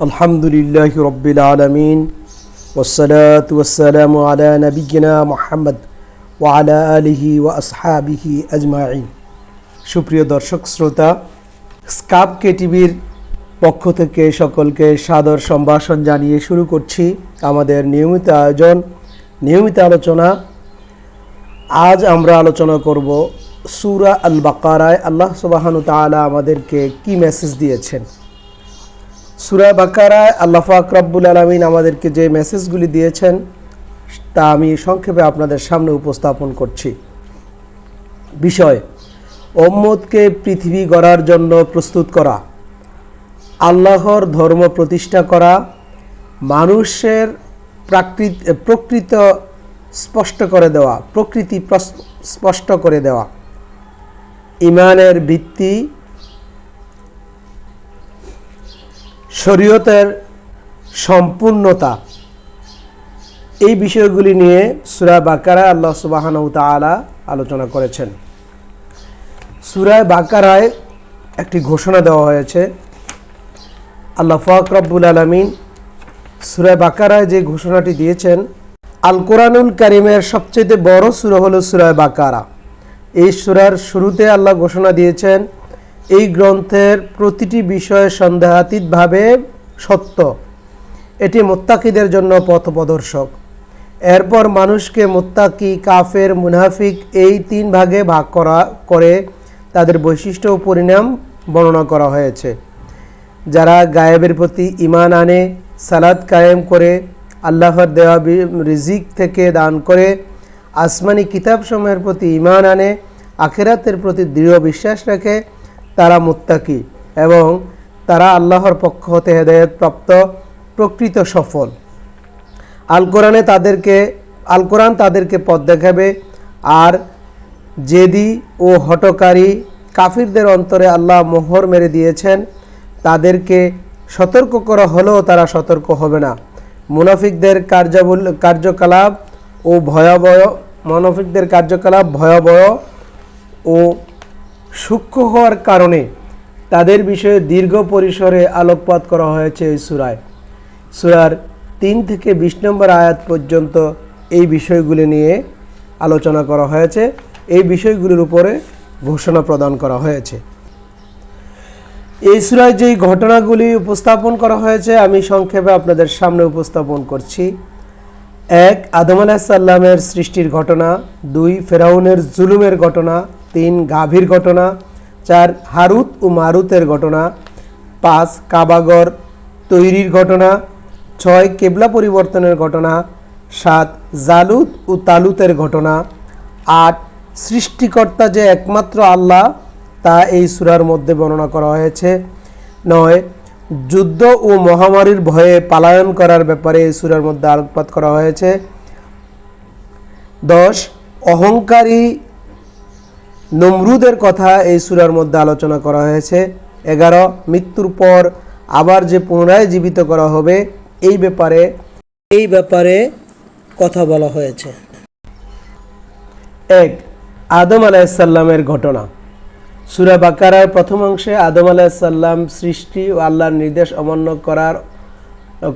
الحمد لله رب العالمين والصلاة والسلام على نبينا محمد وعلى آله وأصحابه أجمعين সুপ্রিয় দর্শক শ্রোতা স্কাপ কে টিভির পক্ষ থেকে সকলকে সাদর সম্ভাষণ জানিয়ে শুরু করছি আমাদের নিয়মিত আয়োজন নিয়মিত আলোচনা আজ আমরা আলোচনা করব সুরা আল বাকারায় আল্লাহ সুবাহানু তাআলা আমাদেরকে কি মেসেজ দিয়েছেন সুরা বাকারায় আল্লাহ ফাকরাবুল আলমিন আমাদেরকে যে মেসেজগুলি দিয়েছেন, তা আমি সংক্ষেপে আপনাদের সামনে উপস্থাপন করছি। বিষয় ওম্মদকে পৃথিবী গড়ার জন্য প্রস্তুত করা, আল্লাহর ধর্ম প্রতিষ্ঠা করা, মানুষের প্রাকৃত, প্রকৃত স্পষ্ট করে দেওয়া, প্রকৃতি স্পষ্ট করে দেওয়া, ইমানের ভিত্তি শরীয়তের সম্পূর্ণতা। এই বিষয়গুলি নিয়ে সুরা বাকারা আল্লাহ সুবাহানু তাআলা আলোচনা করেছেন। সুরায় বাকারায় একটি ঘোষণা দেওয়া হয়েছে। আল্লাহ ফাক রব্বুল আলমিন সুরায় বাকারায় যে ঘোষণাটি দিয়েছেন আল কোরআনুল কারিমের সবচেয়ে বড় সুরা হল সুরায় বাকারা। এই সুরার শুরুতে আল্লাহ ঘোষণা দিয়েছেন এই গ্রন্থের প্রতিটি বিষয় সন্দেহাতীতভাবে সত্য। এটি মোত্তাকিদের জন্য পথপ্রদর্শক। এরপর মানুষকে মোত্তাকি, কাফের, মুনাফিক এই তিন ভাগে ভাগ করা, করে তাদের বৈশিষ্ট্য ও পরিণাম বর্ণনা করা হয়েছে। যারা গায়েবের প্রতি ইমান আনে সালাদ কায়েম করে, আল্লাহর দেওয়া রিজিক থেকে দান করে, আসমানি কিতাব সময়ের প্রতি ইমান আনে, আখেরাতের প্রতি দৃঢ় বিশ্বাস রাখে তারা মুত্তাকি এবং তারা আল্লাহর পক্ষ হতে হেদায়ত প্রাপ্ত প্রকৃত সফল। আল কোরআনে তাদেরকে, আল কোরআন তাদেরকে পথ দেখাবে আর জেদি ও হটকারী কাফিরদের অন্তরে আল্লাহ মোহর মেরে দিয়েছেন। তাদেরকে সতর্ক করা হলেও তারা সতর্ক হবে না। মুনাফিকদের কার্যাবল, কার্যকলাপ ও ভয়াবহ, মুনাফিকদের কার্যকলাপ ভয়াবহ ও সূক্ষ্ম হওয়ার কারণে তাদের বিষয়ে দীর্ঘ পরিসরে আলোকপাত করা হয়েছে এই সুরায়। সুরার তিন থেকে বিশ নম্বর আয়াত পর্যন্ত এই বিষয়গুলি নিয়ে আলোচনা করা হয়েছে। এই বিষয়গুলির উপরে ঘোষণা প্রদান করা হয়েছে। এই সুরায় যেই ঘটনাগুলি উপস্থাপন করা হয়েছে, আমি সংক্ষেপে আপনাদের সামনে উপস্থাপন করছি। এক, আদম আলাহিসাল্লামের সৃষ্টির ঘটনা। দুই, ফেরাউনের জুলুমের ঘটনা। তিন গাভীর ঘটনা, চার হারুত ও মারুতের ঘটনা, পাঁচ কাবাগর তৈরির ঘটনা, ছয় কেবলা পরিবর্তনের ঘটনা, সাত জালুত ও তালুতের ঘটনা, আট সৃষ্টিকর্তা যে একমাত্র আল্লাহ, তা এই সুরার মধ্যে বর্ণনা করা হয়েছে। নয়, যুদ্ধ ও মহামারীর ভয়ে পালায়ন করার ব্যাপারে এই সূরার মধ্যে আলোকপাত করা হয়েছে। দশ, অহংকারী নমরুদের কথা এই সুরার মধ্যে আলোচনা করা হয়েছে। এগারো, মৃত্যুর পর আবার যে পুনরায় জীবিত করা হবে, এই ব্যাপারে এই ব্যাপারে কথা বলা হয়েছে। এক, আদম আলাইসাল্লামের ঘটনা। সুরা বাকারার প্রথম অংশে আদম আলাইসাল্লাম সৃষ্টি ও আল্লাহর নির্দেশ অমান্য করার,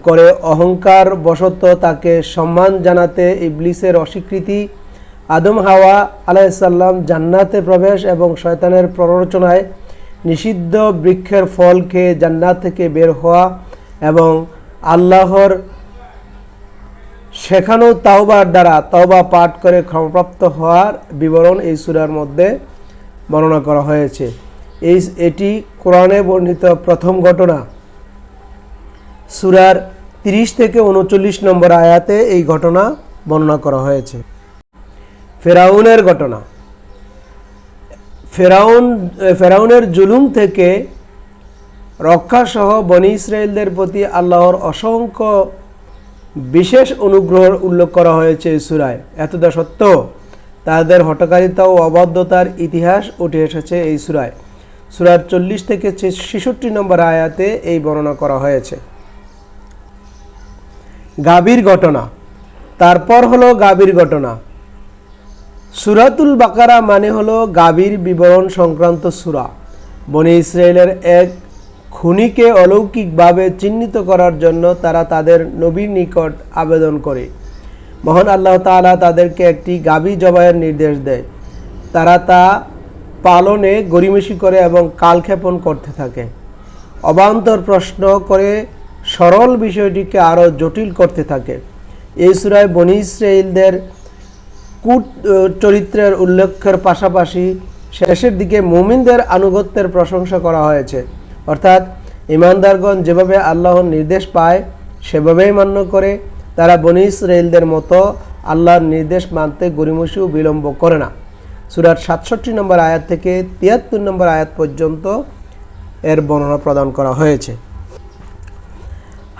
করে অহংকার বশত তাকে সম্মান জানাতে ইবলিসের অস্বীকৃতি আদম হাওয়া আলাইসাল্লাম জান্নাতে প্রবেশ এবং শয়তানের প্ররোচনায় নিষিদ্ধ বৃক্ষের ফল খেয়ে জান্নাত থেকে বের হওয়া এবং আল্লাহর শেখানো তাওবার দ্বারা তাওবা পাঠ করে ক্ষমপ্রাপ্ত হওয়ার বিবরণ এই সুরার মধ্যে বর্ণনা করা হয়েছে। এই এটি কোরআনে বর্ণিত প্রথম ঘটনা। সুরার তিরিশ থেকে উনচল্লিশ নম্বর আয়াতে এই ঘটনা বর্ণনা করা হয়েছে। ফেরাউনের ঘটনা। ফেরাউন, ফেরাউনের জুলুম থেকে রক্ষাসহ বনি ইসরায়েলদের প্রতি আল্লাহর অসংখ্য বিশেষ অনুগ্রহ উল্লেখ করা হয়েছে সুরায়। এতটা সত্ত্বেও তাদের হটকারিতা ও অবাধ্যতার ইতিহাস উঠে এসেছে এই সুরায়। সুরার চল্লিশ থেকে ছেষট্টি নম্বর আয়াতে এই বর্ণনা করা হয়েছে। গাভীর ঘটনা, তারপর হলো গাভীর ঘটনা। সুরাতুল বাকারা মানে হলো গাভীর বিবরণ সংক্রান্ত সুরা। বনি ইসরায়েলের এক খুনিকে অলৌকিকভাবে চিহ্নিত করার জন্য তারা তাদের নবীর নিকট আবেদন করে। মহান আল্লাহ তাআলা তাদেরকে একটি গাবি জবাইয়ের নির্দেশ দেয়। তারা তা পালনে গরিমেশি করে এবং কালক্ষেপণ করতে থাকে। অবান্তর প্রশ্ন করে সরল বিষয়টিকে আরও জটিল করতে থাকে। এই সুরায় বনি ইসরায়েলদের কূট চরিত্রের উল্লেখের পাশাপাশি শেষের দিকে মুমিনদের আনুগত্যের প্রশংসা করা হয়েছে। অর্থাৎ ইমানদারগণ যেভাবে আল্লাহর নির্দেশ পায়, সেভাবেই মান্য করে, তারা বনি ইসরায়েলদের মতো আল্লাহর নির্দেশ মানতে গরিমসিও বিলম্ব করে না। সুরার সাতষট্টি নম্বর আয়াত থেকে তিয়াত্তর নম্বর আয়াত পর্যন্ত এর বর্ণনা প্রদান করা হয়েছে।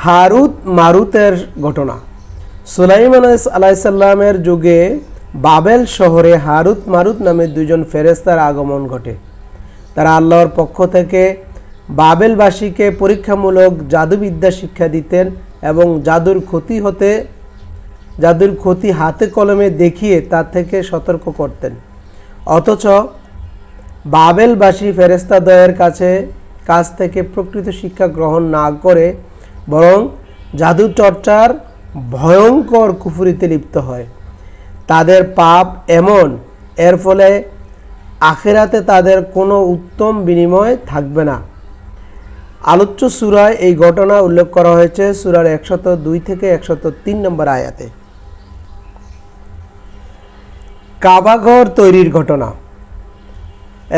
হারুত, মারুতের ঘটনা। সুলাইমান আলাইসাল্লামের যুগে বাবেল শহরে হারুত মারুত নামে দুজন ফেরেস্তার আগমন ঘটে। তারা আল্লাহর পক্ষ থেকে বাবেলবাসীকে পরীক্ষামূলক জাদুবিদ্যা শিক্ষা দিতেন এবং জাদুর ক্ষতি হতে, জাদুর ক্ষতি হাতে কলমে দেখিয়ে তার থেকে সতর্ক করতেন। অথচ বাবেলবাসী ফেরেস্তাদয়ের কাছে, কাছ থেকে প্রকৃত শিক্ষা গ্রহণ না করে বরং জাদু চর্চার ভয়ঙ্কর কুফুরিতে লিপ্ত হয়। তাদের পাপ এমন। এর ফলে আখেরাতে তাদের কোনো উত্তম বিনিময় থাকবে না। আলোচ্য সুরায় এই ঘটনা উল্লেখ করা হয়েছে সুরার একশত দুই থেকে একশত তিন নম্বর আয়াতে। কাবাঘর তৈরির ঘটনা।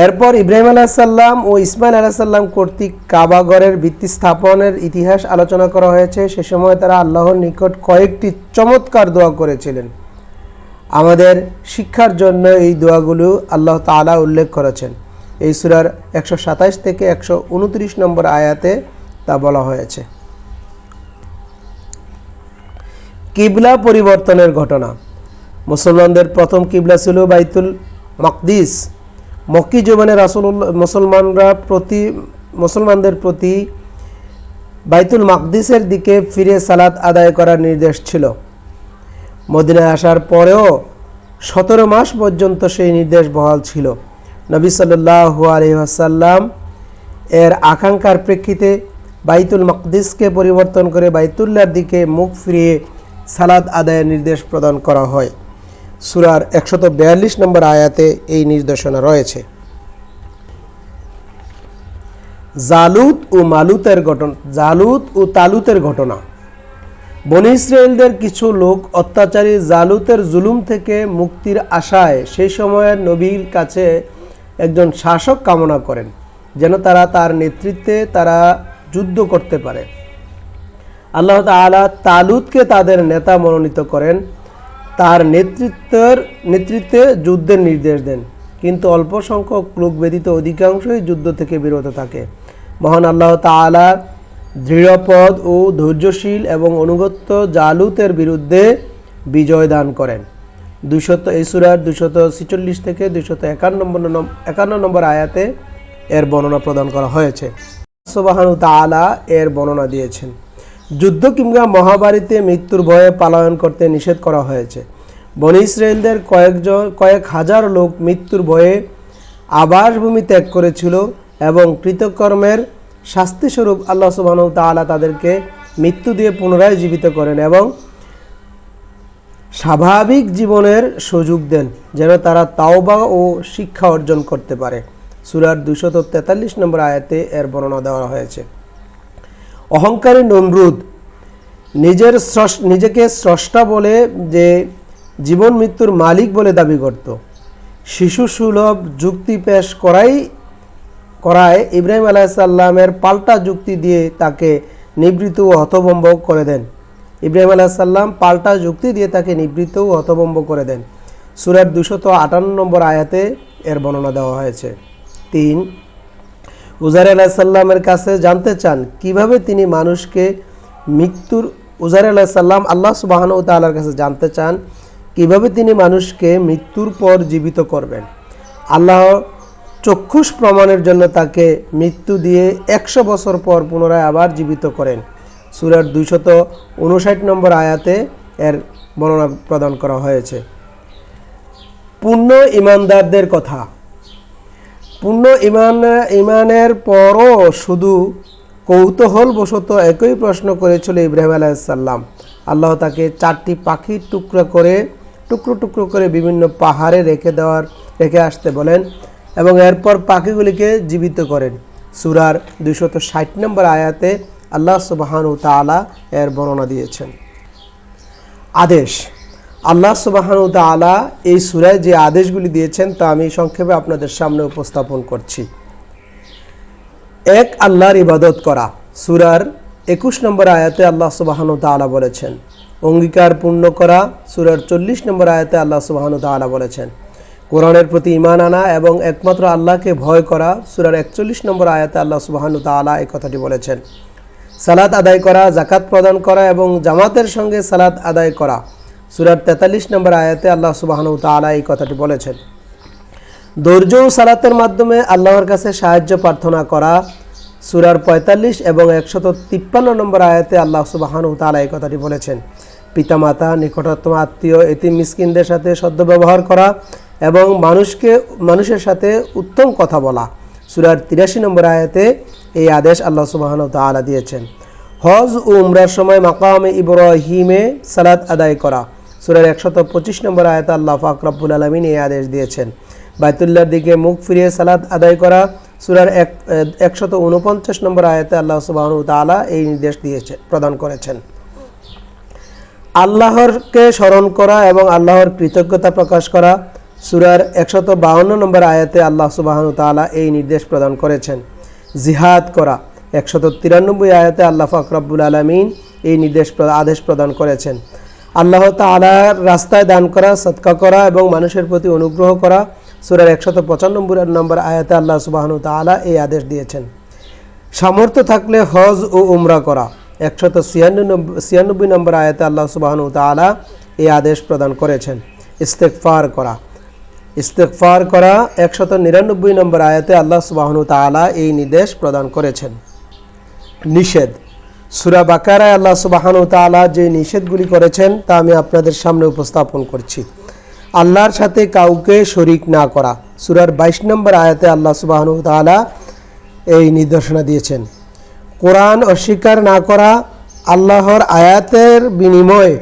এরপর ইব্রাহিম আলাহিসাল্লাম ও ইসমাইল আলাহিসাল্লাম কর্তৃক কাবাঘরের ভিত্তি স্থাপনের ইতিহাস আলোচনা করা হয়েছে। সে সময় তারা আল্লাহর নিকট কয়েকটি চমৎকার দোয়া করেছিলেন। আমাদের শিক্ষার জন্য এই দোয়াগুলো আল্লাহ তাআলা উল্লেখ করেছেন। এই সুরার একশো সাতাইশ থেকে একশো উনত্রিশ নম্বর আয়াতে তা বলা হয়েছে। কিবলা পরিবর্তনের ঘটনা। মুসলমানদের প্রথম কিবলা ছিল বাইতুল মকদিস। মক্কি জীবনে রাসুল্লাহ মুসলমানরা প্রতি, মুসলমানদের প্রতি বাইতুল মাকদিসের দিকে ফিরে সালাত আদায় করার নির্দেশ ছিল। মদিনায় আসার পরেও সতেরো মাস পর্যন্ত সেই নির্দেশ বহাল ছিল। নবী সাল্লাহু আলহাসাল্লাম এর আকাঙ্ক্ষার প্রেক্ষিতে বাইতুল মকদিসকে পরিবর্তন করে বাইতুল্লার দিকে মুখ ফিরিয়ে সালাদ আদায়ের নির্দেশ প্রদান করা হয়। সুরার একশত বিয়াল্লিশ নম্বর আয়াতে এই নির্দেশনা রয়েছে। জালুত ও মালুতের ঘটনা জালুত ও তালুতের ঘটনা। বনি ইসরায়েলদের কিছু লোক অত্যাচারী জালুতের জুলুম থেকে মুক্তির আশায় সেই সময়ের নবীর কাছে একজন শাসক কামনা করেন, যেন তারা তার নেতৃত্বে তারা যুদ্ধ করতে পারে। আল্লাহ তাআলা তালুতকে তাদের নেতা মনোনীত করেন। তার নেতৃত্বের, নেতৃত্বে যুদ্ধের নির্দেশ দেন। কিন্তু অল্প সংখ্যক লোক ব্যতীত অধিকাংশই যুদ্ধ থেকে বিরত থাকে। মহান আল্লাহ তাআলা দৃঢ়পদ ও ধৈর্যশীল এবং অনুগত্য জালুতের বিরুদ্ধে বিজয় দান করেন। দুশত এই সুরার দুশত ছিচল্লিশ থেকে দুশত একান্ন একান্ন নম্বর আয়াতে এর বর্ণনা প্রদান করা হয়েছে। সুবাহানু তাআলা এর বর্ণনা দিয়েছেন। যুদ্ধ কিংবা মহাবারীতে মৃত্যুর ভয়ে পালায়ন করতে নিষেধ করা হয়েছে। বনি ইসরায়েলদের কয়েকজন, কয়েক হাজার লোক মৃত্যুর ভয়ে আবাসভূমি ত্যাগ করেছিল এবং কৃতকর্মের শাস্তিস্বরূপ আল্লাহ সুবহানাহু তাআলা তাদেরকে মৃত্যু দিয়ে পুনরায় জীবিত করেন এবং স্বাভাবিক জীবনের সুযোগ দেন, যেন তারা তাওবা ও শিক্ষা অর্জন করতে পারে। সুরার দুশত তেতাল্লিশ নম্বর আয়াতে এর বর্ণনা দেওয়া হয়েছে, অহংকারী নমরুদ নিজের নিজেকে স্রষ্টা বলে যে জীবন মৃত্যুর মালিক বলে দাবি করত। শিশু সুলভ যুক্তি পেশ করাই করায় ইব্রাহিম আলাইসাল্লামের পাল্টা যুক্তি দিয়ে তাকে নিবৃত ও হতভম্ব করে দেন। ইব্রাহিম আলাইসাল্লাম পাল্টা যুক্তি দিয়ে তাকে নিবৃত ও হতভম্ব করে দেন। সুরার দুশত আটান্ন নম্বর আয়াতে এর বর্ণনা দেওয়া হয়েছে। তিন উজার আলাহিসাল্লামের কাছে জানতে চান, কীভাবে তিনি মানুষকে মৃত্যুর উজার আলাহিসাল্লাম আল্লাহ সুবাহান তাল্লার কাছে জানতে চান, কীভাবে তিনি মানুষকে মৃত্যুর পর জীবিত করবেন? আল্লাহ চক্ষুষ প্রমাণের জন্য তাকে মৃত্যু দিয়ে একশো বছর পর পুনরায় আবার জীবিত করেন। সুরার দুইশত উনষাট নম্বর আয়াতে এর বর্ণনা প্রদান করা হয়েছে। পূর্ণ ইমানদারদের কথা। পূর্ণ ইমান, ইমানের পরও শুধু কৌতূহল বশত একই প্রশ্ন করেছিল ইব্রাহিম আলাইসাল্লাম আল্লাহ তাকে চারটি পাখির টুকরো করে, টুকরো টুকরো করে বিভিন্ন পাহাড়ে রেখে দেওয়ার, রেখে আসতে বলেন। এবং এরপর পাখিগুলিকে জীবিত করেন। সুরার দুইশত ষাট নম্বর আয়াতে আল্লাহ সুবাহানু তালা এর বর্ণনা দিয়েছেন। আদেশ। আল্লাহ সুবাহানু তালা এই সুরায় যে আদেশগুলি দিয়েছেন তা আমি সংক্ষেপে আপনাদের সামনে উপস্থাপন করছি। এক, আল্লাহর ইবাদত করা। সুরার একুশ নম্বর আয়াতে আল্লাহ সুবাহানু তালা বলেছেন। অঙ্গীকার পূর্ণ করা। সুরার চল্লিশ নম্বর আয়াতে আল্লাহ সুবাহানু তালা বলেছেন। কোরআনের প্রতি ইমান আনা এবং একমাত্র আল্লাহকে ভয় করা সুরার একচল্লিশ নম্বর আয়াতে আল্লাহ সুবাহানু তালা এই কথাটি বলেছেন। সালাত আদায় করা জাকাত প্রদান করা এবং জামাতের সঙ্গে সালাত আদায় করা, সুরার তেতাল্লিশ নম্বর আয়াতে আল্লাহ সুবাহানু তালা এই কথাটি বলেছেন। ধৈর্য ও সালাতের মাধ্যমে আল্লাহর কাছে সাহায্য প্রার্থনা করা, সুরার পঁয়তাল্লিশ এবং একশত তিপ্পান্ন নম্বর আয়াতে আল্লাহ সুবাহানু তালা এই কথাটি বলেছেন। পিতামাতা নিকটতম আত্মীয় এতিম মিসকিনদের সাথে সদ্য ব্যবহার করা এবং মানুষকে, মানুষের সাথে উত্তম কথা বলা। সুরার তিরাশি নম্বর আয়াতে এই আদেশ আল্লাহ সুবাহন তালা দিয়েছেন। হজ ও উমরার সময় মাকামে ইব্রাহিমে সালাত আদায় করা। সুরার একশত পঁচিশ নম্বর আয়াতে আল্লাহ ফাকরাবুল আলমিন এই আদেশ দিয়েছেন। বাইতুল্লাহর দিকে মুখ ফিরিয়ে সালাত আদায় করা। সুরার এক, একশত উনপঞ্চাশ নম্বর আয়াতে আল্লাহ সুবাহন তালা এই নির্দেশ দিয়েছে, প্রদান করেছেন। আল্লাহরকে স্মরণ করা এবং আল্লাহর কৃতজ্ঞতা প্রকাশ করা। সুরার একশত বাহান্ন নম্বর আয়াতে আল্লাহ সুবাহন তালা এই নির্দেশ প্রদান করেছেন। জিহাদ করা, একশত তিরানব্বই আয়াতে আল্লাহ ফকরাবুল আলমিন এই নির্দেশ আদেশ প্রদান করেছেন। আল্লাহ তালার রাস্তায় দান করা সৎকা করা এবং মানুষের প্রতি অনুগ্রহ করা সুরার একশত পঁচানব্বই নম্বর আয়াতে আল্লাহ সুবাহনু তালা এই আদেশ দিয়েছেন। সামর্থ্য থাকলে হজ ও উমরা করা, একশত ছিয়ানব্বই ছিয়ানব্বই নম্বর আয়াতে আল্লাহ সুবাহনু তালা এই আদেশ প্রদান করেছেন। ইস্তেকফার করা ইস্তেকফার করা একশত নিরানব্বই নম্বর আয়াতে আল্লাহ সুবাহনু তালা এই নির্দেশ প্রদান করেছেন। নিষেধ। সুরা বাকারায় আল্লাহ সুবাহানু তালা যে নিষেধগুলি করেছেন, তা আমি আপনাদের সামনে উপস্থাপন করছি। আল্লাহর সাথে কাউকে শরিক না করা। সুরার বাইশ নম্বর আয়াতে আল্লাহ সুবাহানু তালা এই নির্দেশনা দিয়েছেন। কোরআন অস্বীকার না করা, আল্লাহর আয়াতের বিনিময়ে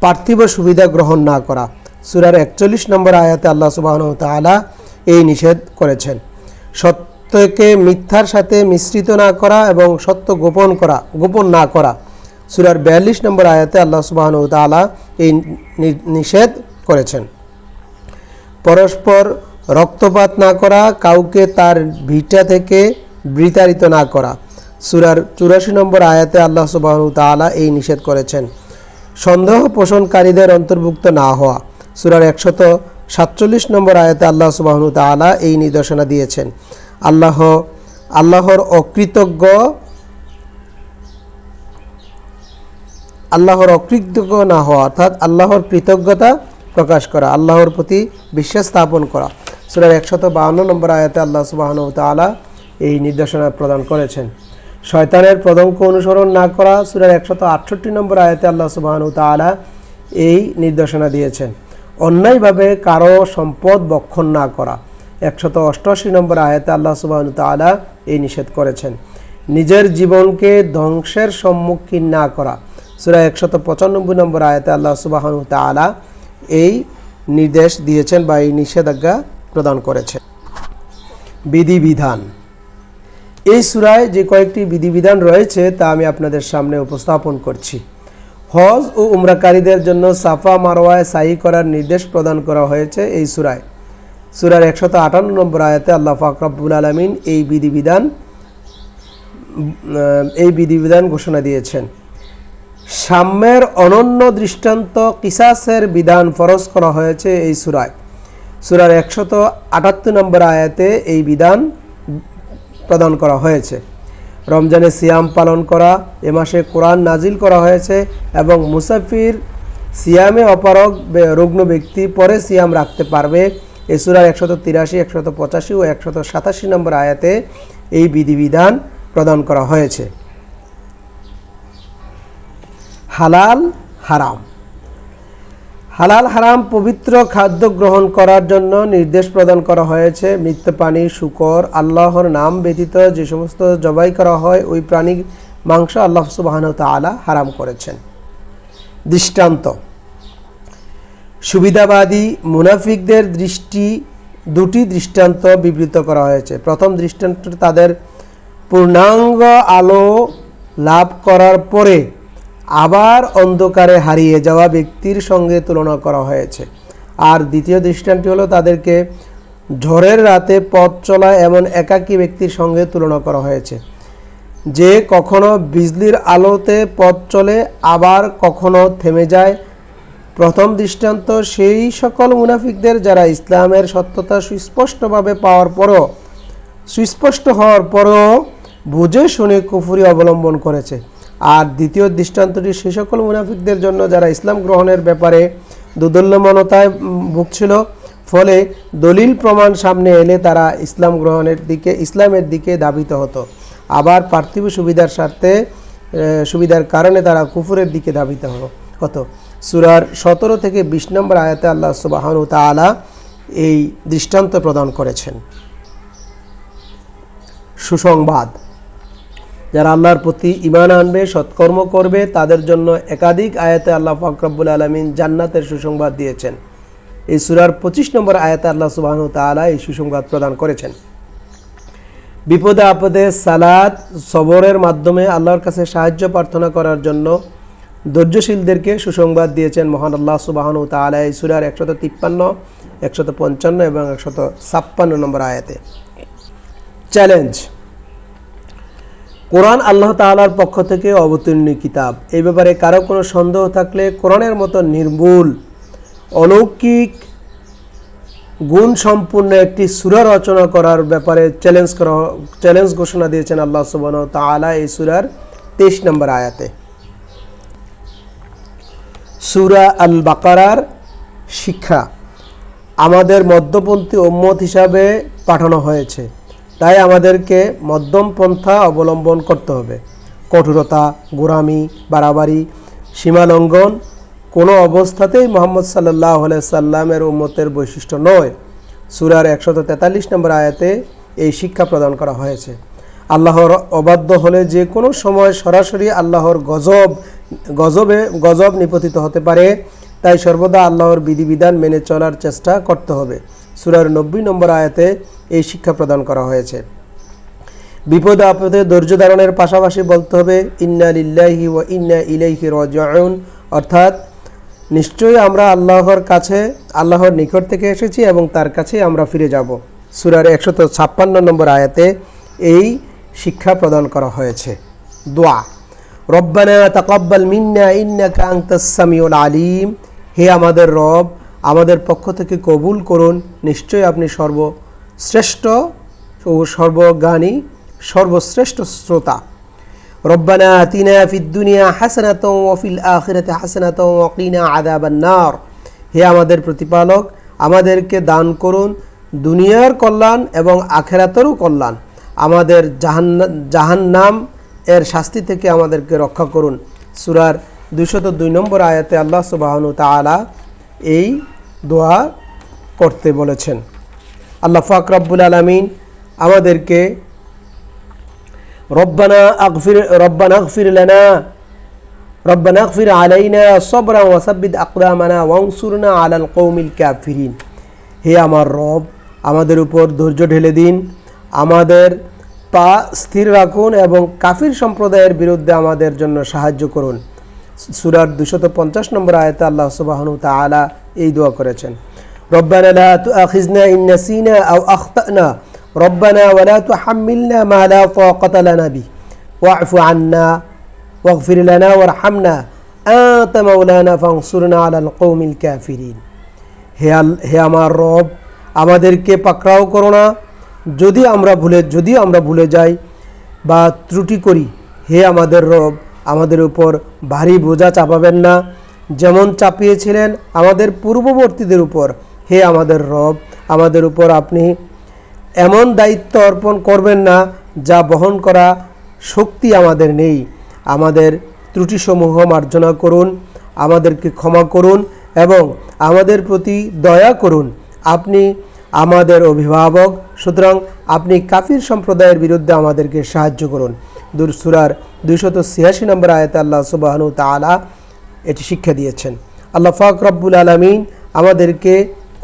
পার্থিব সুবিধা গ্রহণ না করা। সুরার একচল্লিশ নম্বর আয়াতে আল্লাহ সুবাহন তালা এই নিষেধ করেছেন। সত্যকে মিথ্যার সাথে মিশ্রিত না করা এবং সত্য গোপন করা, গোপন না করা। সুরার বিয়াল্লিশ নম্বর আয়াতে আল্লাহ সুবাহন তালা এই নিষেধ করেছেন। পরস্পর রক্তপাত না করা, কাউকে তার ভিটা থেকে বিতাড়িত না করা। সুরার চুরাশি নম্বর আয়াতে আল্লাহ সুবাহ তালা এই নিষেধ করেছেন। সন্দেহ পোষণকারীদের অন্তর্ভুক্ত না হওয়া। সুরার একশত সাতচল্লিশ নম্বর আয়াতে আল্লাহ সুবাহ তালা এই নির্দেশনা দিয়েছেন। আল্লাহ, আল্লাহর অকৃতজ্ঞ আল্লাহর অকৃতজ্ঞ না হওয়া, অর্থাৎ আল্লাহর কৃতজ্ঞতা প্রকাশ করা, আল্লাহর প্রতি বিশ্বাস স্থাপন করা। সুরার একশত বাহান্ন নম্বর আয়াতে আল্লাহ সুবাহন তালা এই নির্দেশনা প্রদান করেছেন। শয়তানের পদঙ্ক অনুসরণ না করা, সুরার একশত আটষট্টি নম্বর আয়াতে আল্লাহ সুবাহন তালা এই নির্দেশনা দিয়েছেন। অন্যায়ভাবে কারও সম্পদ বক্ষণ না করা। একশত অষ্টআশি নম্বর আয়াতে আল্লাহ সুবাহন তালা এই নিষেধ করেছেন। নিজের জীবনকে ধ্বংসের সম্মুখীন না করা। সুরা একশত পঁচানব্বই নম্বর আয়াতে আল্লাহ সুবাহন তালা এই নির্দেশ দিয়েছেন বা এই নিষেধাজ্ঞা প্রদান করেছেন। বিধিবিধান। এই সুরায় যে কয়েকটি বিধিবিধান রয়েছে তা আমি আপনাদের সামনে উপস্থাপন করছি। হজ ও উমরাকারীদের জন্য সাফা মারোয়ায় সাহি করার নির্দেশ প্রদান করা হয়েছে এই সুরায়। সুরার একশত আটান্ন নম্বর আয়াতে আল্লাহ ফাকরাবুল আলমিন এই বিধিবিধান এই বিধিবিধান ঘোষণা দিয়েছেন। সাম্যের অনন্য দৃষ্টান্ত কিসাসের বিধান ফরজ করা হয়েছে এই সুরায়। সুরার একশত আটাত্তর নম্বর আয়াতে এই বিধান প্রদান করা হয়েছে। রমজানে সিয়াম পালন করা, এ মাসে কোরআন নাজিল করা হয়েছে এবং মুসাফির সিয়ামে অপারগ রুগ্ন ব্যক্তি পরে সিয়াম রাখতে পারবে। এ সুরার একশত তিরাশি, একশত পঁচাশি ও একশত সাতাশি নম্বর আয়াতে এই বিধিবিধান প্রদান করা হয়েছে। হালাল, হারাম। হালাল, হারাম, পবিত্র খাদ্য গ্রহণ করার জন্য নির্দেশ প্রদান করা হয়েছে। মৃত্যু প্রাণী শুকর, আল্লাহর নাম ব্যতীত যে সমস্ত জবাই করা হয়, ওই প্রাণীর মাংস আল্লাহ সুবাহন তালা হারাম করেছেন। দৃষ্টান্ত। সুবিধাবাদী মুনাফিকদের দৃষ্টি দুটি দৃষ্টান্ত বিবৃত করা হয়েছে। প্রথম দৃষ্টান্ত তাদের পূর্ণাঙ্গ আলো লাভ করার পরে আবার অন্ধকারে হারিয়ে যাওয়া ব্যক্তির সঙ্গে তুলনা করা হয়েছে। আর দ্বিতীয় দৃষ্টান্তটি হলো তাদেরকে ঝড়ের রাতে পথ চলা এমন একাকী ব্যক্তির সঙ্গে তুলনা করা হয়েছে। যে কখনো বিজলির আলোতে পথ চলে, আবার কখনো থেমে যায়। প্রথম দৃষ্টান্ত, সেই সকল মুনাফিকদের যারা ইসলামের সত্যতা সুস্পষ্টভাবে পাওয়ার পরও, সুস্পষ্ট হওয়ার পরও বুঝে শুনে কুফুরি অবলম্বন করেছে। আর দ্বিতীয় দৃষ্টান্তটি সে সকল মুনাফিকদের জন্য যারা ইসলাম গ্রহণের ব্যাপারে দুদল্যমানতায় ভুগছিল, ফলে দলিল প্রমাণ সামনে এলে তারা ইসলাম গ্রহণের দিকে, ইসলামের দিকে ধাবিত হতো। আবার পার্থিব সুবিধার স্বার্থে সুবিধার কারণে তারা কুফুরের দিকে ধাবিত হ- হতো। সুরার সতেরো থেকে বিশ নম্বর আয়াতে আল্লাহ সুবাহানু তাআলা এই দৃষ্টান্ত প্রদান করেছেন। সুসংবাদ। যারা আল্লাহর প্রতি ইমান আনবে, সৎকর্ম করবে, তাদের জন্য একাধিক আয়াতে আল্লাহ ফাকরাবুল আলমিন জান্নাতের সুসংবাদ দিয়েছেন। এই সুরার পঁচিশ নম্বর আয়াতে আল্লাহ সুবাহন তাআলা এই সুসংবাদ প্রদান করেছেন। বিপদে আপদে সালাদ সবরের মাধ্যমে আল্লাহর কাছে সাহায্য প্রার্থনা করার জন্য ধৈর্যশীলদেরকে সুসংবাদ দিয়েছেন মহান আল্লাহ সুবাহন তাআলা এই সুরার একশত তিপ্পান্ন, একশত পঞ্চান্ন এবং একশত ছাপ্পান্ন নম্বর আয়াতে। চ্যালেঞ্জ কোরআন আল্লাহ তাআলার পক্ষ থেকে অবতীর্ণ কিতাব। এই ব্যাপারে কারও কোনো সন্দেহ থাকলে কোরআনের মতো নির্মূল, অলৌকিক গুণ সম্পূর্ণ একটি সুরা রচনা করার ব্যাপারে চ্যালেঞ্জ করা চ্যালেঞ্জ ঘোষণা দিয়েছেন আল্লাহ সুবহান তাআলা এই সুরার তেইশ নম্বর আয়াতে। সুরা আল বাকারার শিক্ষা আমাদের মধ্যপন্থী উম্মত হিসাবে পাঠানো হয়েছে। তাই আমাদেরকে মধ্যম পন্থা অবলম্বন করতে হবে। কঠোরতা গোরামি বাড়াবাড়ি, সীমালঙ্ঘন কোনো অবস্থাতেই মোহাম্মদ সাল্লাহ সাল্লামের উম্মতের বৈশিষ্ট্য নয়। সুরার একশত তেতাল্লিশ নম্বর আয়াতে এই শিক্ষা প্রদান করা হয়েছে। আল্লাহর অবাধ্য হলে যে কোনো সময় সরাসরি আল্লাহর গজব, গজবে, গজব নিপতিত হতে পারে। তাই সর্বদা আল্লাহর বিধিবিধান মেনে চলার চেষ্টা করতে হবে। সুরার নব্বই নম্বর আয়াতে এই শিক্ষা প্রদান করা হয়েছে। বিপদ আপদে ধৈর্য ধারণের পাশাপাশি বলতে হবে, ইন্না লিল্লাহি ও ইন্না ইলাইহি রাজিউন। অর্থাৎ, নিশ্চয়ই আমরা আল্লাহর কাছে, আল্লাহর নিকট থেকে এসেছি এবং তার কাছে আমরা ফিরে যাব। সুরার একশত ছাপ্পান্ন নম্বর আয়াতে এই শিক্ষা প্রদান করা হয়েছে। দোয়া, রব্বানা তাকাব্বাল মিন্না ইন্নাকা আনতাস সামিউল আলিম। হে আমাদের রব আমাদের পক্ষ থেকে কবুল করুন। নিশ্চয়ই আপনি সর্বশ্রেষ্ঠ ও সর্বজ্ঞানী, সর্বশ্রেষ্ঠ শ্রোতা। রব্বানা আতিনা ফিদ দুনিয়া হাসানাত ওয়া ফিল আখিরাতি হাসানাত ওয়া কিনা আযাবান নার। হে আমাদের প্রতিপালক, আমাদেরকে দান করুন দুনিয়ার কল্যাণ এবং আখেরাতেরও কল্যাণ। আমাদের জাহান জাহান্নাম এর শাস্তি থেকে আমাদেরকে রক্ষা করুন। সুরার দুশত দুই নম্বর আয়াতে আল্লাহ সুবাহনু তালা এই দোয়া করতে বলেছেন। আল্লাহ ফাক রব্বুল আলমিন আমাদেরকে রব্বানা আকফির রব্বানা আকফির সবরা ওয়াসাবিদ আকলামানা আলাল কৌমিল হে আমার রব, আমাদের উপর ধৈর্য ঢেলে দিন। আমাদের পা স্থির রাখুন এবং কাফির সম্প্রদায়ের বিরুদ্ধে আমাদের জন্য সাহায্য করুন। সুরার দুশত পঞ্চাশ নম্বর আয়তা আল্লাহ সুবাহনু তালা এই দোয়া করেছেন ربنا لا تؤاخذنا إن نسينا أو أخطأنا ربنا ولا تحملنا ما لا طاقة لنا به واعف عنا واغفر لنا وارحمنا أنت مولانا فانصرنا على القوم الكافرين হে আল- হে আমার রব আমাদেরকে পাকড়াও করো না যদি আমরা ভুলে যদি আমরা ভুলে যাই বা ত্রুটি করি হে আমাদের রব আমাদের উপর ভারী বোঝা চাপাবেন না যেমন চাপিয়েছিলেন আমাদের পূর্ববর্তীদের উপর। হে আমাদের রব, আমাদের উপর আপনি এমন দায়িত্ব অর্পণ করবেন না যা বহন করা শক্তি আমাদের নেই। আমাদের ত্রুটিসমূহ মার্জনা করুন, আমাদেরকে ক্ষমা করুন এবং আমাদের প্রতি দয়া করুন। আপনি আমাদের অভিভাবক, সুতরাং আপনি কাফির সম্প্রদায়ের বিরুদ্ধে আমাদেরকে সাহায্য করুন। দুরসুরার দুইশত ছিয়াশি নম্বর আয়তে আল্লাহ সুবাহনু তালা এটি শিক্ষা দিয়েছেন। আল্লাহ ফাক রব্বুল আলমিন আমাদেরকে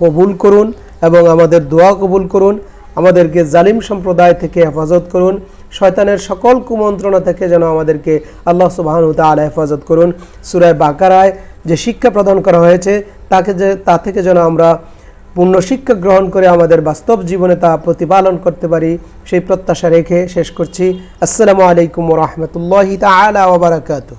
কবুল করুন এবং আমাদের দোয়া কবুল করুন, আমাদেরকে জালিম সম্প্রদায় থেকে হেফাজত করুন, শয়তানের সকল কুমন্ত্রণা থেকে যেন আমাদেরকে আল্লাহ সুবাহনু তালা হেফাজত করুন। সুরায় বাকারায় যে শিক্ষা প্রদান করা হয়েছে, তাকে যে তা থেকে যেন আমরা পূর্ণ শিক্ষা গ্রহণ করে আমাদের বাস্তব জীবনে তা প্রতিপালন করতে পারি, সেই প্রত্যাশা রেখে শেষ করছি। আসসালামু আলাইকুম রহমতুল্লাহি তালা ওবরাকাতু